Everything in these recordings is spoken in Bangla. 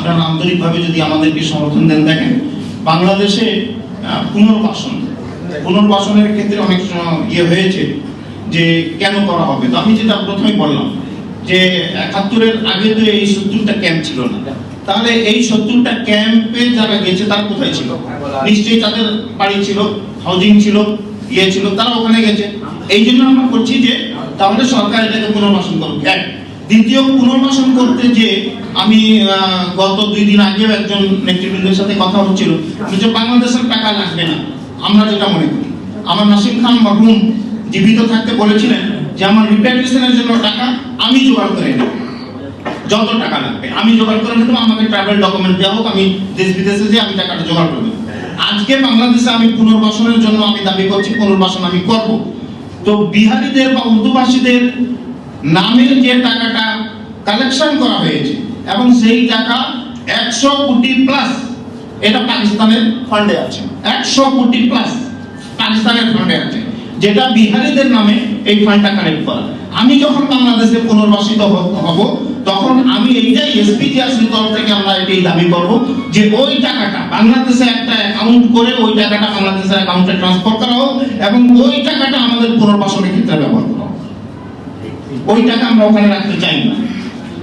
আপনারা আন্তরিকভাবে যদি আমাদেরকে সমর্থন দেন, দেখেন বাংলাদেশে পুনর্বাসন, পুনর্বাসনের ক্ষেত্রে অনেক ইয়ে হয়েছে যে কেন করা হবে? তো আমি যেটা প্রথমে বললাম যে একাত্তরের আগে তো এই সত্তরটা ক্যাম্প ছিল না। তাহলে এই সত্তরটা ক্যাম্পে যারা গেছে, তারা কোথায় ছিল? নিশ্চয়ই তাদের বাড়ি ছিল হাউজিং ছিল ইয়ে ছিল, তারা ওখানে গেছে। এই জন্য আমরা করছি যে তাহলে সরকার এটাকে পুনর্বাসন করুক। এক দ্বিতীয় পুনর্বাসন করতে যে আমি গত দুই দিন আগেও একজন নেতৃবৃন্দের সাথে কথা হচ্ছিল। যে বাংলাদেশের টাকা লাগবে না। আমরা যেটা মনে করি, আমার নাসিম খান মরহুম জীবিত থাকতে বলেছিলেন যে, আমার রিপ্যাট্রিয়েশনের জন্য টাকা আমি জোগাড় করে নেব। যত টাকা লাগবে, আমি জোগাড় করে নেব, আমাকে ট্রাভেল ডকুমেন্ট দেওয়া হোক, আমি দেশ বিদেশে যে আমি টাকাটা জোগাড় করে দেবো আজকে বাংলাদেশে আমি পুনর্বাসনের জন্য আমি দাবি করছি, পুনর্বাসন আমি করব। তো বিহারিদের বা উর্দুভাষীদের নামের যে টাকাটা কালেকশন করা হয়েছে, এবং সেই টাকা একশো কোটি প্লাস এটা পাকিস্তানের ফান্ডে আছে। একশো কোটি প্লাস পাকিস্তানের ফান্ডে আছে, যেটা বিহারীদের নামে এই ফান্ডটা কালেক্ট করা। আমি যখন বাংলাদেশে পুনর্বাসিত হব, তখন আমি এইটাই এসপিজিআরসির তরফ থেকে আমরা এটাই দাবি করব যে ওই টাকাটা, বাংলাদেশে একটা অ্যাকাউন্ট করে ওই টাকাটা বাংলাদেশের অ্যাকাউন্টে ট্রান্সফার করা হোক, এবং ওই টাকাটা আমাদের পুনর্বাসনের ক্ষেত্রে ব্যবহার করা হোক ওই টাকা আমরা ওখানে রাখতে চাই না।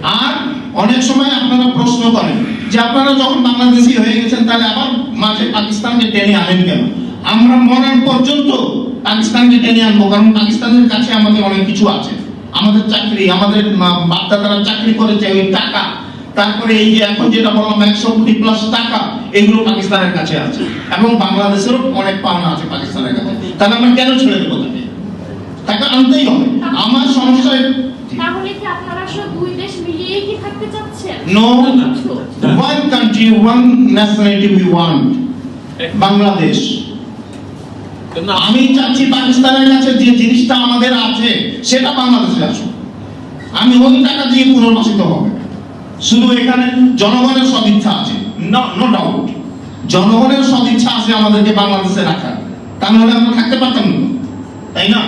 আর অনেক সময় আপনারা প্রশ্ন করেন যে আপনারা যখন বাংলাদেশি হয়ে গেছেন, তাহলে আবার মাঝে পাকিস্তানকে টেনে আনেন কেন? আমরা মরার পর্যন্ত পাকিস্তানকে টেনে আনব, কারণ পাকিস্তানের কাছে আমাদের অনেক কিছু আছে। আমাদের চাকরি, আমাদের বাপদাদারা চাকরি করেছে ওই টাকা। তারপরে এই যে এখন যেটা বললাম একশো কোটি প্লাস টাকা, এগুলো পাকিস্তানের কাছে আছে। এবং বাংলাদেশেরও অনেক পাওনা আছে পাকিস্তানের কাছে। তাহলে আমরা কেন ছেড়ে দেবো তাকে তাকে আনতেই হবে। আমার সমস্যা তাহলে কি আপনারা সব দুই দেশ মিলিয়ে কি থাকতে চাচ্ছেন? No, one country, one nationality we want. Bangladesh আমি চাচ্ছি পাকিস্তানের কাছে যে জিনিসটা আমাদের আছে সেটা বাংলাদেশে আসুক। আমি ওই টাকা দিয়ে পুনর্বাসিত হবে। শুধু এখানে জনগণের সদিচ্ছা আছে। নো ডাউট জনগণের সদিচ্ছা আছে আমাদেরকে বাংলাদেশে রাখার। তা নাহলে আমরা থাকতে পারতাম না। তাই না?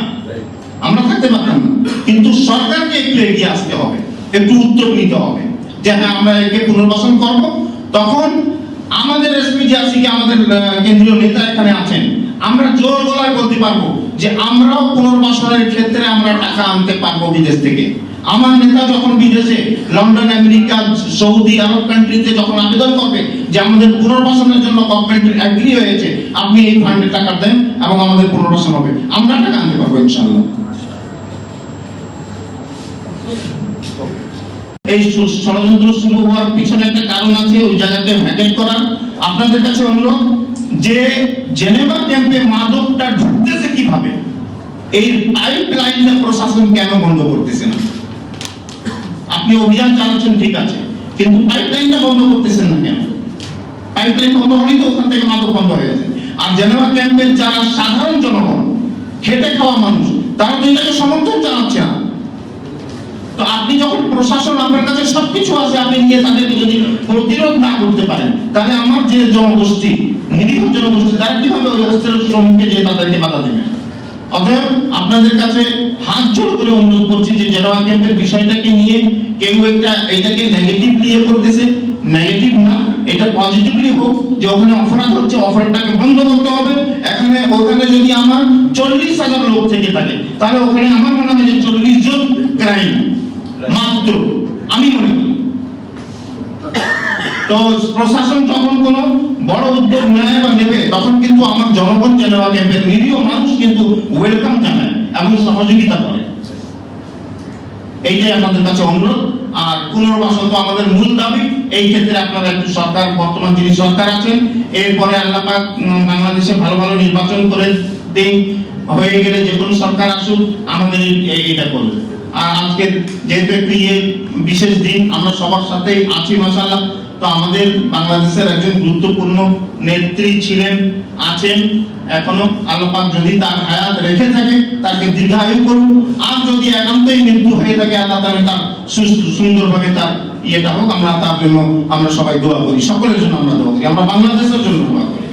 আমরা থাকতে পারতাম কিন্তু সরকারকে একটু এগিয়ে আসতে হবে, একটু উদ্যোগ নিতে হবে যে হ্যাঁ আমরা একে পুনর্বাসন করব। তখন আমাদের আমাদের কেন্দ্রীয় নেতা এখানে আছেন, আমরা জোর গলায় বলতে পারব যে আমরাও পুনর্বাসনের ক্ষেত্রে আমরা টাকা আনতে পারব বিদেশ থেকে। আমার নেতা যখন বিদেশে, লন্ডন, আমেরিকা, সৌদি আরব কান্ট্রিতে যখন আবেদন করবে যে আমাদের পুনর্বাসনের জন্য গভর্নমেন্ট অ্যাগ্রি হয়েছে, আপনি এই ফান্ডে টাকা দেন এবং আমাদের পুনর্বাসন হবে। আমরা টাকা আনতে পারব ইনশাআল্লাহ। এই ষড়যন্ত্র শুরু হওয়ার পিছনে একটা কারণ আছে, ওই জায়গাতে ভ্যাকেট করার আপনাদের কাছে অনুরোধ, যে জেনেভা ক্যাম্পে মাদকটা ঢুকতেছে কীভাবে, এই পাইপ লাইনটা প্রশাসন কেন বন্ধ করতেছে না? আপনি অভিযান চালাচ্ছেন, ঠিক আছে, কিন্তু পাইপ লাইনটা বন্ধ করতেছেন না কেন? পাইপ লাইন বন্ধ হলেই তো ওখান থেকে মাদক বন্ধ হয়ে যাবে। আর জেনেভা ক্যাম্পের যারা সাধারণ জনগণ, খেটে খাওয়া মানুষ, তারা তো এটাকে সমর্থন জানাচ্ছে না। তো আপনি যখন প্রশাসন আপনার কাছে সবকিছু আছে, আপনি নিয়ে তাদেরকে যদি প্রতিরোধ না করতে পারেন, তাহলে আমার যে জনগোষ্ঠী, নিরীহ জনগোষ্ঠী, তারা কীভাবে ওই অস্ত্রের শ্রমিককে যে তাদেরকে বাধা দেবে? অতএব আপনাদের কাছে হাত জোর করে অনুরোধ করছি যে জেরোয়া ক্যাম্পের বিষয়টাকে নিয়ে কেউ একটা এটাকে নেগেটিভ নিয়ে করতেছে। নেগেটিভ না, এটা পজিটিভলি হোক, যে ওখানে অপরাধ হচ্ছে, অপরাধটাকে বন্ধ করতে হবে। এখানে, ওখানে যদি আমার চল্লিশ হাজার লোক থেকে থাকে, তাহলে ওখানে আমার মনে হয় যে চল্লিশ জন ক্রাইম মাত্র, আমি মনে করি। তো প্রশাসন যখন কোনো বড় উদ্যোগ নেয় বা নেবে, তখন কিন্তু আমার জনগণ জেনেভা ক্যাম্পের নিরীহ মানুষ কিন্তু ওয়েলকাম জানায় এবং সহযোগিতা করে। এইটাই আমাদের কাছে অনুরোধ। আর পুনর্বাসন তো আমাদের মূল দাবি। এই ক্ষেত্রে আপনারা একটু সরকার, বর্তমান যিনি সরকার আছেন, এরপরে আল্লাহ পাক বাংলাদেশে ভালো ভালো নির্বাচন করে দিন। হয়ে গেলে যে কোনো সরকার আসুক, আমাদের এই- এই- এইটা করবে। আর আজকে যেহেতু একটি বিশেষ দিন, আমরা সবার আছি তো আমাদের বাংলাদেশের একজন গুরুত্বপূর্ণ নেত্রী ছিলেন, আছেন, এখনও যদি তার হায়াত রেখে থাকে, তাকে দীর্ঘায়ু করুন। আর যদি একান্তই মৃত্যু হয়ে থাকে, আল্লাহ তাহলে তার সুন্দরভাবে তার ইয়েটা হোক, আমরা তার জন্য আমরা সবাই দোয়া করি। সকলের জন্য আমরা দোয়া করি। আমরা বাংলাদেশের জন্য দোয়া করি।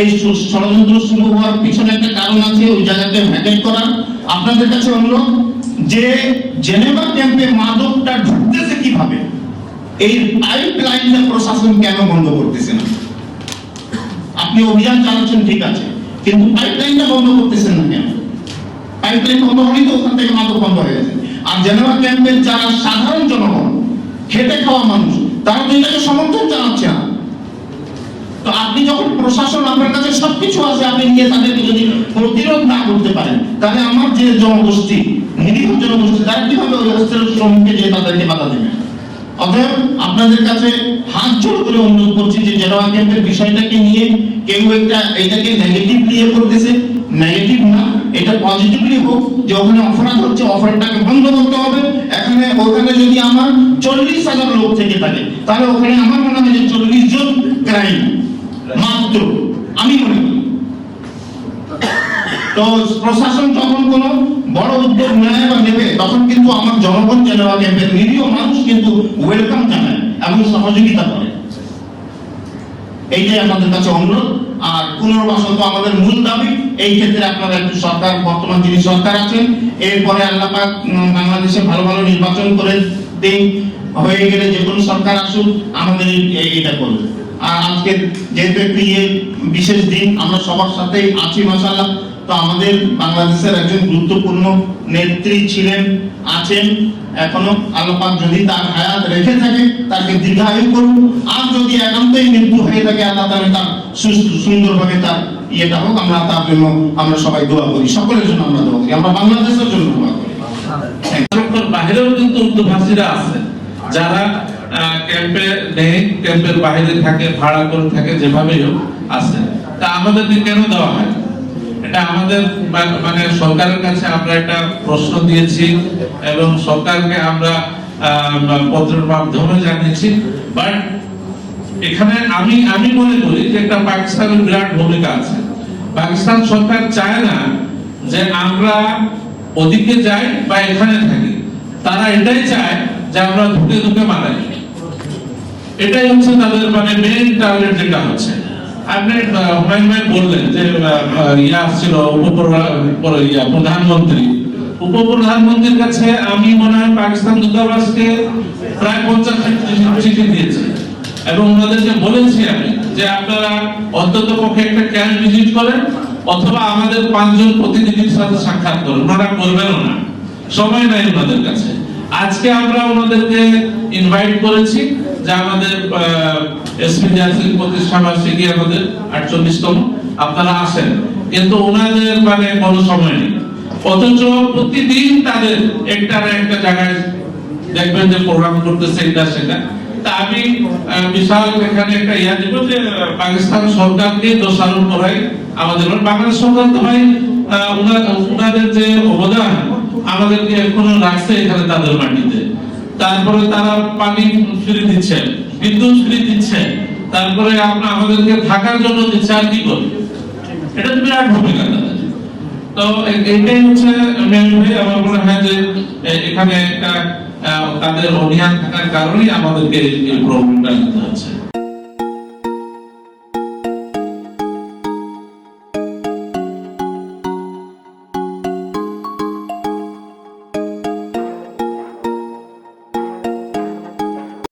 এই ষড়যন্ত্র শুরু হওয়ার পিছনে একটা কারণ আছে, ওই জায়গাতে ভ্যাকেট করার আপনাদের কাছে অনুরোধ? যে জেনেভা ক্যাম্পে মাদকটা ঢুকতেছে কীভাবে? এই পাইপ লাইনটা প্রশাসন কেন বন্ধ করতেছে না? আপনি অভিযান চালাচ্ছেন, ঠিক আছে, কিন্তু পাইপ লাইনটা বন্ধ করতেছেন না কেন? পাইপ লাইন বন্ধ হলেই তো ওখান থেকে মাদক বন্ধ হয়ে যাবে। আর জেনেভা ক্যাম্পের যারা সাধারণ জনগণ, খেটে খাওয়া মানুষ, তারা তো এটাকে সমর্থন জানাচ্ছে না। তো আপনি যখন প্রশাসন আপনার কাছে সবকিছু আছে, আপনি নিয়ে তাদেরকে যদি প্রতিরোধ না করতে পারেন, তাহলে আমার যে জনগোষ্ঠী নিরীহ জনগোষ্ঠী তারা কীভাবে ওই হোস্টেল শ্রমিককে যে তাদেরকে বাধা দেবে? অতএব আপনাদের কাছে হাত জোড় করে অনুরোধ করছি যে জেরোয়া ক্যাম্পের বিষয়টাকে নিয়ে কেউ একটা এটাকে নেগেটিভ নিয়ে করতেছে। নেগেটিভ না, এটা পজিটিভলি হোক, যে ওখানে অপরাধ হচ্ছে, অপরাধটাকে বন্ধ করতে হবে। এখানে ওখানে যদি আমার চল্লিশ হাজার লোক থেকে থাকে, তাহলে ওখানে আমার মনে হয় যে চল্লিশ জন ক্রাইম মাত্র। আমি মনে তো প্রশাসন যখন কোনো বড় উদ্যোগ নেয় বা নেবে, তখন কিন্তু আমার জনগণ জেনেভা ক্যাম্পের নিরীহ মানুষ কিন্তু ওয়েলকাম জানায় এবং সহযোগিতা করে। এইটাই আমাদের কাছে অনুরোধ। আর পুনর্বাসন তো আমাদের মূল দাবি। এই ক্ষেত্রে আপনারা একটু সরকার, বর্তমান যিনি সরকার আছেন, এরপরে আল্লাপাক বাংলাদেশে ভালো ভালো নির্বাচন করে দিন। হয়ে গেলে যে কোনো সরকার আসুক, আমাদের এটা করবে। আর আজকে যেহেতু একটি বিশেষ দিন, আমরা সবার সাথেই আছি মাসাল্লাহ তো আমাদের বাংলাদেশের একজন গুরুত্বপূর্ণ নেত্রী ছিলেন, আছেন, এখনও আল্লাপাক যদি তার হায়াত রেখে থাকে, তাকে দীর্ঘায়ু করুন। আর যদি একান্তই মৃত্যু হয়ে থাকে, আল্লাহ তাহলে তার সুস্থ, সুন্দরভাবে তার ইয়েটা হোক, আমরা তার জন্য আমরা সবাই দোয়া করি। সকলের জন্য আমরা দোয়া করি। আমরা বাংলাদেশের জন্য দোয়া করি। বাইরেও কিন্তু উর্দুভাষীরা আছে যারা ক্যাম্পে নেই ক্যাম্পের বাইরে থাকে, ভাড়া করে থাকে, যেভাবেই হোক, আছে। তা আমাদেরকে কেন দেওয়া হয়? এটা আমাদের মানে সরকারের কাছে আমরা একটা প্রশ্ন দিয়েছি এবং সরকারকে আমরা পত্রের মাধ্যমে জানিয়েছি। বাট এখানে আমি আমি মনে করি যে একটা পাকিস্তানের বিরাট ভূমিকা আছে। পাকিস্তান সরকার চায় না যে আমরা ওদিকে যাই বা এখানে থাকি। তারা এটাই চায় যে আমরা ধুকে ধুকে মারাই এটাই হচ্ছে তাদের মানে মেইন টার্গেট যেটা হচ্ছে। আপনি হুমায়ুন ভাই বললেন যে ইয়া আসছিল প্রধানমন্ত্রী। উপপ্রধানমন্ত্রীর কাছে আমি মনে হয় পাকিস্তান দূতাবাসকে প্রায় পঞ্চাশ চিঠি দিয়েছি। এবং ওনাদেরকে বলেছি আমি যে, আপনারা অন্তত পক্ষে একটা ক্যাম্প ভিজিট করেন, অথবা আমাদের পাঁচজন প্রতিনিধির সাথে সাক্ষাৎ করেন। ওনারা করবেনও না। সময় নাই ওনাদের কাছে। আজকে আমরা ওনাদেরকে ইনভাইট করেছি, যে আমাদের এসপি জাসির প্রতিষ্ঠা বার্ষিকী আমাদের আটচল্লিশতম। আপনারা আসেন। কিন্তু ওনাদের মানে কোনো সময় নেই। অথচ প্রতিদিন তাদের একটা না একটা জায়গায় দেখবেন যে প্রোগ্রাম করতেছে এটা সেটা। তা আমি বিশাল এখানে একটা ইয়া দিব যে, পাকিস্তান সরকারকে দোষারোপ করাই আমাদের। বাংলাদেশ সরকার তো ভাই উনাদের যে অবদান আমাদেরকে এখনও রাখছে এখানে তাদের মাটিতে। তারপরে তারা পানি ফ্রি দিচ্ছে, বিদ্যুৎ ফ্রি দিচ্ছে। তারপরে আমরা আমাদেরকে থাকার জন্য দিচ্ছে, আর কি করবে এটা তো বিরাট ভূমিকা তো এটাই হচ্ছে আমার মনে হয় যে এখানে একটা তাদের অভিযান থাকার কারণেই আমাদেরকে এই প্রবলেমটা নিতে হচ্ছে।